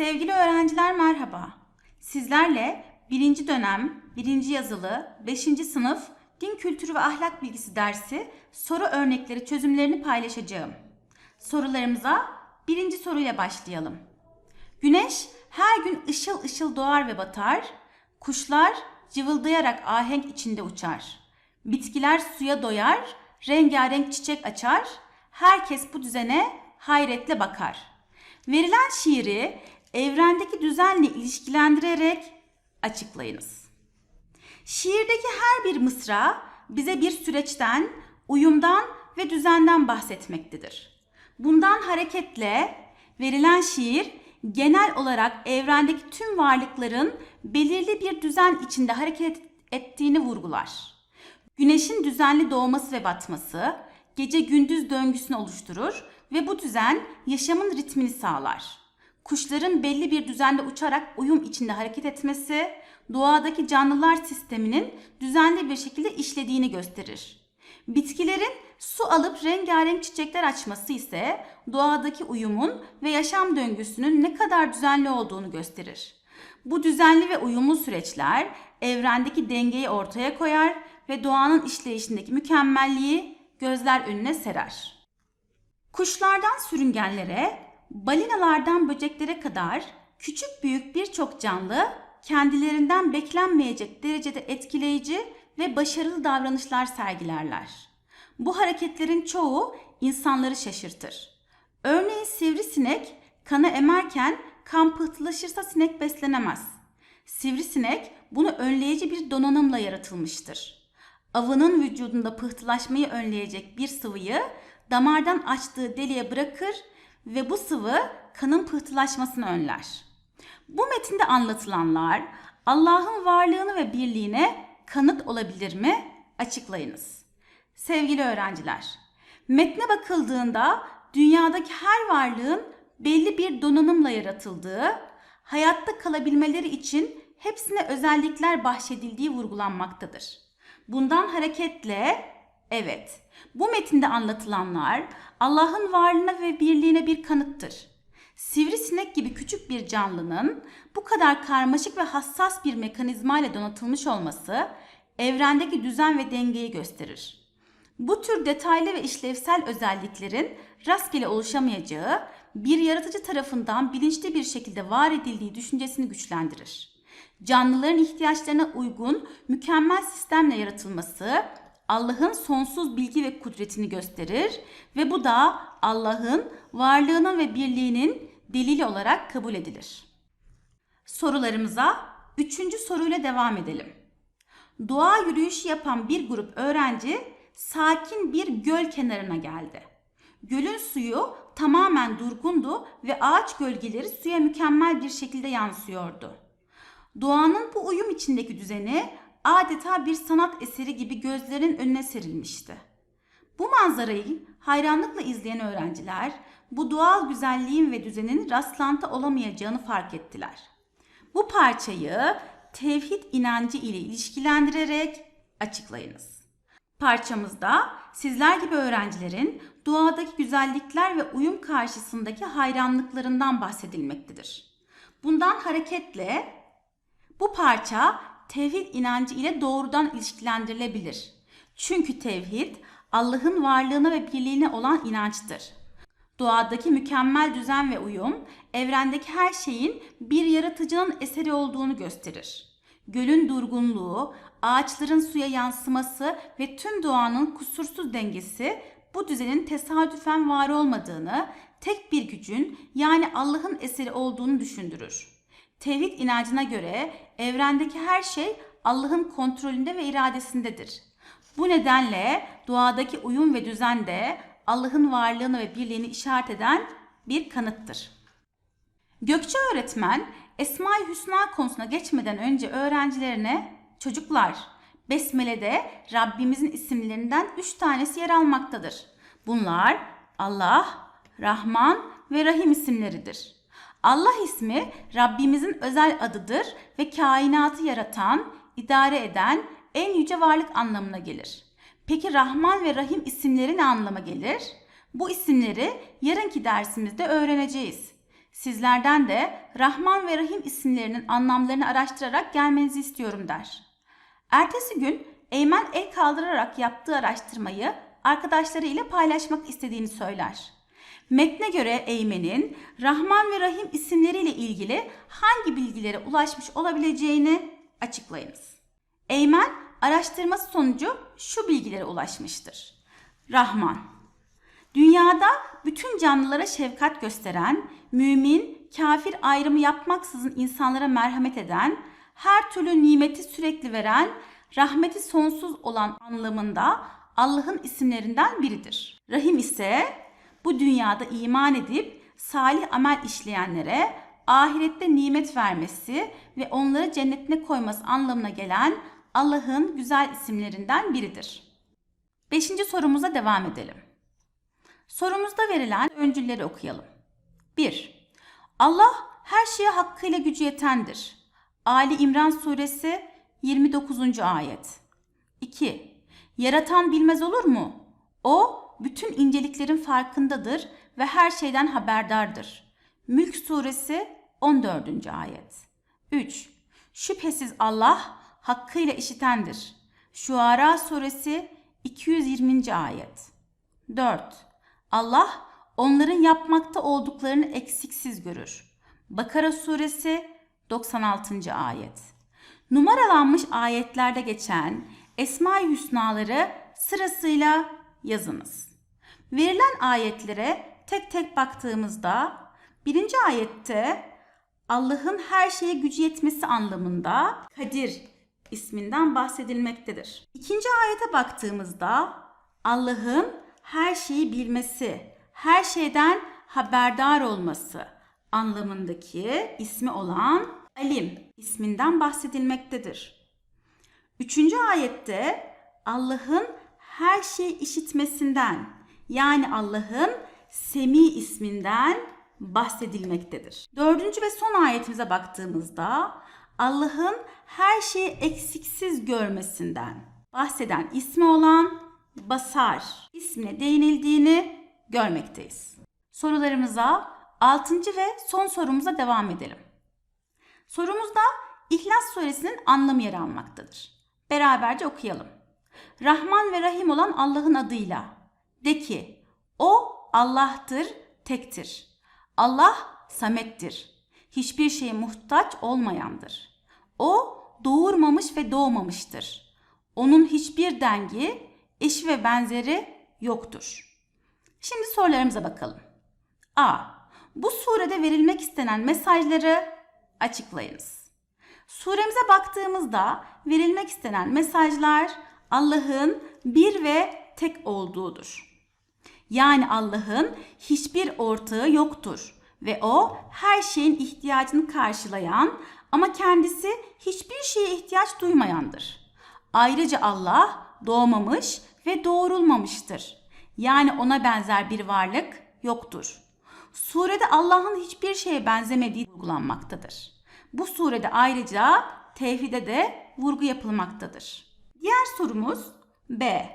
Sevgili öğrenciler merhaba. Sizlerle 1. dönem 1. yazılı 5. sınıf din kültürü ve ahlak bilgisi dersi soru örnekleri çözümlerini paylaşacağım. Sorularımıza birinci soruyla başlayalım. Güneş her gün ışıl ışıl doğar ve batar. Kuşlar cıvıldayarak ahenk içinde uçar. Bitkiler suya doyar, rengarenk çiçek açar. Herkes bu düzene hayretle bakar. Verilen şiiri evrendeki düzenle ilişkilendirerek açıklayınız. Şiirdeki her bir mısra bize bir süreçten, uyumdan ve düzenden bahsetmektedir. Bundan hareketle verilen şiir genel olarak evrendeki tüm varlıkların belirli bir düzen içinde hareket ettiğini vurgular. Güneşin düzenli doğması ve batması gece gündüz döngüsünü oluşturur ve bu düzen yaşamın ritmini sağlar. Kuşların belli bir düzende uçarak uyum içinde hareket etmesi doğadaki canlılar sisteminin düzenli bir şekilde işlediğini gösterir. Bitkilerin su alıp rengarenk çiçekler açması ise doğadaki uyumun ve yaşam döngüsünün ne kadar düzenli olduğunu gösterir. Bu düzenli ve uyumlu süreçler evrendeki dengeyi ortaya koyar ve doğanın işleyişindeki mükemmelliği gözler önüne serer. Kuşlardan sürüngenlere, balinalardan böceklere kadar küçük büyük birçok canlı kendilerinden beklenmeyecek derecede etkileyici ve başarılı davranışlar sergilerler. Bu hareketlerin çoğu insanları şaşırtır. Örneğin sivrisinek kanı emerken kan pıhtılaşırsa sinek beslenemez. Sivrisinek bunu önleyici bir donanımla yaratılmıştır. Avının vücudunda pıhtılaşmayı önleyecek bir sıvıyı damardan açtığı deliğe bırakır ve bu sıvı kanın pıhtılaşmasını önler. Bu metinde anlatılanlar Allah'ın varlığını ve birliğine kanıt olabilir mi? Açıklayınız. Sevgili öğrenciler, metne bakıldığında dünyadaki her varlığın belli bir donanımla yaratıldığı, hayatta kalabilmeleri için hepsine özellikler bahşedildiği vurgulanmaktadır. Bundan hareketle evet, bu metinde anlatılanlar Allah'ın varlığına ve birliğine bir kanıttır. Sivrisinek gibi küçük bir canlının bu kadar karmaşık ve hassas bir mekanizma ile donatılmış olması evrendeki düzen ve dengeyi gösterir. Bu tür detaylı ve işlevsel özelliklerin rastgele oluşamayacağı, bir yaratıcı tarafından bilinçli bir şekilde var edildiği düşüncesini güçlendirir. Canlıların ihtiyaçlarına uygun mükemmel sistemle yaratılması Allah'ın sonsuz bilgi ve kudretini gösterir ve bu da Allah'ın varlığının ve birliğinin delili olarak kabul edilir. Sorularımıza üçüncü soruyla devam edelim. Doğa yürüyüşü yapan bir grup öğrenci sakin bir göl kenarına geldi. Gölün suyu tamamen durgundu ve ağaç gölgeleri suya mükemmel bir şekilde yansıyordu. Doğanın bu uyum içindeki düzeni adeta bir sanat eseri gibi gözlerin önüne serilmişti. Bu manzarayı hayranlıkla izleyen öğrenciler bu doğal güzelliğin ve düzenin rastlantı olamayacağını fark ettiler. Bu parçayı tevhid inancı ile ilişkilendirerek açıklayınız. Parçamızda sizler gibi öğrencilerin doğadaki güzellikler ve uyum karşısındaki hayranlıklarından bahsedilmektedir. Bundan hareketle bu parça tevhid inancı ile doğrudan ilişkilendirilebilir. Çünkü tevhid Allah'ın varlığına ve birliğine olan inançtır. Doğadaki mükemmel düzen ve uyum, evrendeki her şeyin bir yaratıcının eseri olduğunu gösterir. Gölün durgunluğu, ağaçların suya yansıması ve tüm doğanın kusursuz dengesi bu düzenin tesadüfen var olmadığını, tek bir gücün yani Allah'ın eseri olduğunu düşündürür. Tevhid inancına göre evrendeki her şey Allah'ın kontrolünde ve iradesindedir. Bu nedenle doğadaki uyum ve düzen de Allah'ın varlığını ve birliğini işaret eden bir kanıttır. Gökçe öğretmen Esma-i Hüsna konusuna geçmeden önce öğrencilerine çocuklar Besmele'de Rabbimizin isimlerinden üç tanesi yer almaktadır. Bunlar Allah, Rahman ve Rahim isimleridir. Allah ismi Rabbimizin özel adıdır ve kainatı yaratan, idare eden en yüce varlık anlamına gelir. Peki Rahman ve Rahim isimleri ne anlama gelir? Bu isimleri yarınki dersimizde öğreneceğiz. Sizlerden de Rahman ve Rahim isimlerinin anlamlarını araştırarak gelmenizi istiyorum der. Ertesi gün Eymen el kaldırarak yaptığı araştırmayı arkadaşları ile paylaşmak istediğini söyler. Metne göre Eymen'in Rahman ve Rahim isimleriyle ilgili hangi bilgilere ulaşmış olabileceğini açıklayınız. Eymen araştırması sonucu şu bilgilere ulaşmıştır. Rahman Dünyada bütün canlılara şefkat gösteren, mümin, kafir ayrımı yapmaksızın insanlara merhamet eden, her türlü nimeti sürekli veren, rahmeti sonsuz olan anlamında Allah'ın isimlerinden biridir. Rahim ise bu dünyada iman edip salih amel işleyenlere ahirette nimet vermesi ve onları cennetine koyması anlamına gelen Allah'ın güzel isimlerinden biridir. Beşinci sorumuza devam edelim. Sorumuzda verilen öncülleri okuyalım. 1. Allah her şeye hakkıyla gücü yetendir. Ali İmran suresi 29. ayet. 2. Yaratan bilmez olur mu? O bütün inceliklerin farkındadır ve her şeyden haberdardır. Mülk suresi 14. ayet. 3. Şüphesiz Allah hakkıyla işitendir. Şuara suresi 220. ayet. 4. Allah onların yapmakta olduklarını eksiksiz görür. Bakara suresi 96. ayet. Numaralanmış ayetlerde geçen Esma-i Hüsnaları sırasıyla yazınız. Verilen ayetlere tek tek baktığımızda birinci ayette Allah'ın her şeye gücü yetmesi anlamında Kadir isminden bahsedilmektedir. İkinci ayete baktığımızda Allah'ın her şeyi bilmesi, her şeyden haberdar olması anlamındaki ismi olan Alim isminden bahsedilmektedir. Üçüncü ayette Allah'ın her şeyi işitmesinden yani Allah'ın Semi isminden bahsedilmektedir. Dördüncü ve son ayetimize baktığımızda Allah'ın her şeyi eksiksiz görmesinden bahseden ismi olan Basar ismine değinildiğini görmekteyiz. Sorularımıza 6. ve son sorumuza devam edelim. Sorumuzda İhlas suresinin anlamı yer almaktadır. Beraberce okuyalım. Rahman ve Rahim olan Allah'ın adıyla. De ki, O Allah'tır, tektir. Allah samettir. Hiçbir şeye muhtaç olmayandır. O doğurmamış ve doğmamıştır. Onun hiçbir dengi, eşi ve benzeri yoktur. Şimdi sorularımıza bakalım. A. Bu surede verilmek istenen mesajları açıklayınız. Suremize baktığımızda verilmek istenen mesajlar Allah'ın bir ve tek olduğudur. Yani Allah'ın hiçbir ortağı yoktur ve o her şeyin ihtiyacını karşılayan ama kendisi hiçbir şeye ihtiyaç duymayandır. Ayrıca Allah doğmamış ve doğurulmamıştır. Yani ona benzer bir varlık yoktur. Surede Allah'ın hiçbir şeye benzemediği vurgulanmaktadır. Bu surede ayrıca tevhide de vurgu yapılmaktadır. Diğer sorumuz B.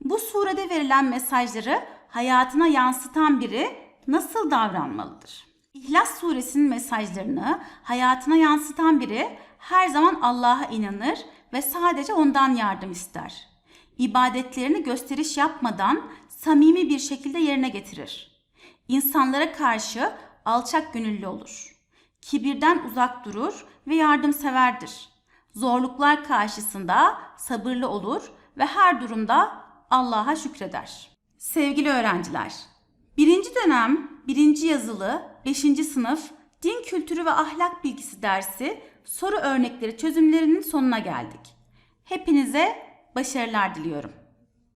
Bu surede verilen mesajları hayatına yansıtan biri nasıl davranmalıdır? İhlas suresinin mesajlarını hayatına yansıtan biri her zaman Allah'a inanır ve sadece ondan yardım ister. İbadetlerini gösteriş yapmadan samimi bir şekilde yerine getirir. İnsanlara karşı alçak gönüllü olur. Kibirden uzak durur ve yardımseverdir. Zorluklar karşısında sabırlı olur ve her durumda Allah'a şükreder. Sevgili öğrenciler, birinci dönem birinci yazılı 5. sınıf din kültürü ve ahlak bilgisi dersi soru örnekleri çözümlerinin sonuna geldik. Hepinize başarılar diliyorum.